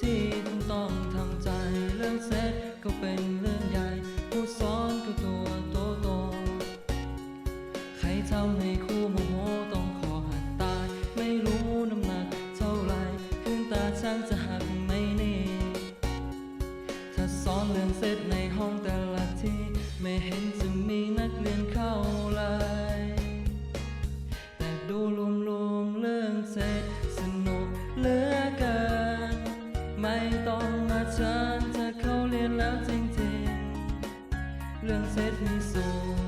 ที่คุณต้องทำใจเรื่องเซ็ตก็เป็นเรื่องใหญ่ ผู้สอนก็ตัวโตโตใครทำให้คู่โมโหต้องขอหัดตาย ไม่รู้น้ำหนักเท่าไรเพื่นตาช่าง เรื่องเสร็จมีสูง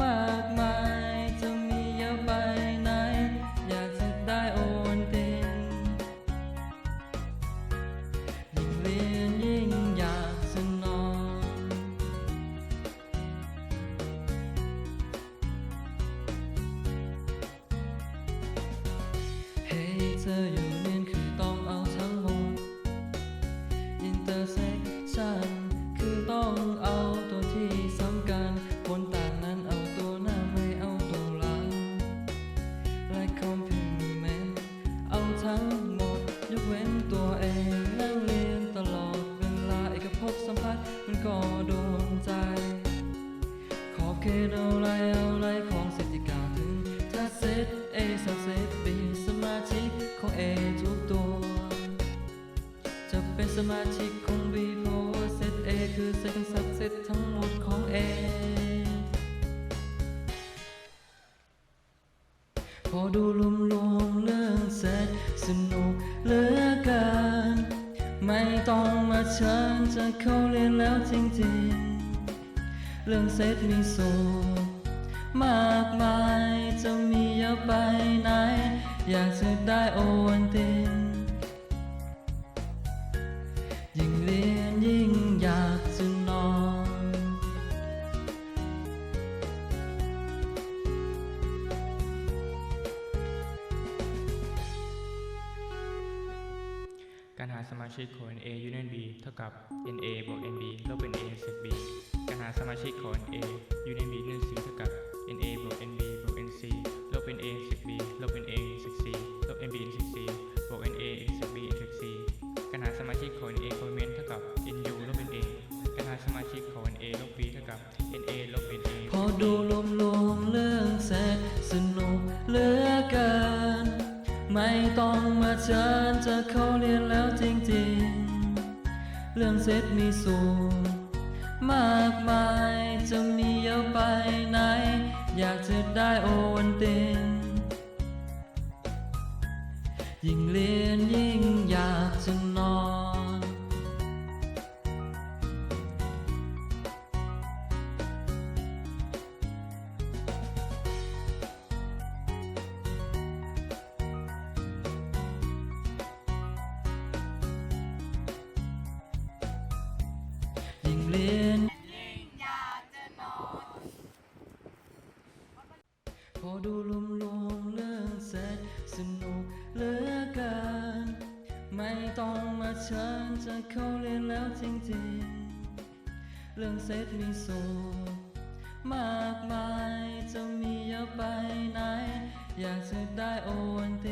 มากมายจะมีเยอะไปไหน อยากจะได้โอนตินยิ่งเรียนยิ่งอยากจะนอนเฮ้เธออยู่ ก็โดนใจ ขอบเขตเอาไรเอาไรของเศรษฐกาถึงถ้าเซต A สามเซต B สมาชิกของ A ทุกตัว จะเป็นสมาชิกของ B เพราะว่าเซต A คือเซตสับเซตทั้งหมดของ A พอดูรวมรวมๆเรื่องเสร็จสนุกเหลือ ไม่ต้องมาเชิญจะเข้าเรียนแล้วจริงๆ เรื่องเสร็จมีสูงมากมายจะมีเยอะไปไหน อยากจะได้โอ การหาสมาชิกของ NA Union B เท่ากับ NA บวก NB ลบเป็น A เศษ B การหาสมาชิกของ NA Union B 1 4เท่ากับ NA บวก NB บวก NC ลบเป็น A เศษ B ลบเป็น A เศษ C ลบ NB เศษ C บวก NA เศษ B เศษ C การหาสมาชิกของ NA complement เท่ากับ NU ลบเป็น A การหาสมาชิกของ NA ลบ B เท่ากับ NA ลบเป็น A พอดูรวม ไม่ต้องมาเชิญจะเข้าเรียนแล้วจริงๆ เรื่องเสร็จมีสูงมากมายจะมีเยอะไปไหน อยากจะได้โอวันตินยิ่งเรียนยิ่งอยากจะนอน เรียนพอดูรวมรวมๆเรื่องเสร็จสนุกเหลือเกินไม่ต้องมาเชิญจะเข้าเรียนแล้วจริงๆ เรื่องเสร็จมีสูงมากมายจะมีเยอะไปไหน อยากจะได้โอวันติ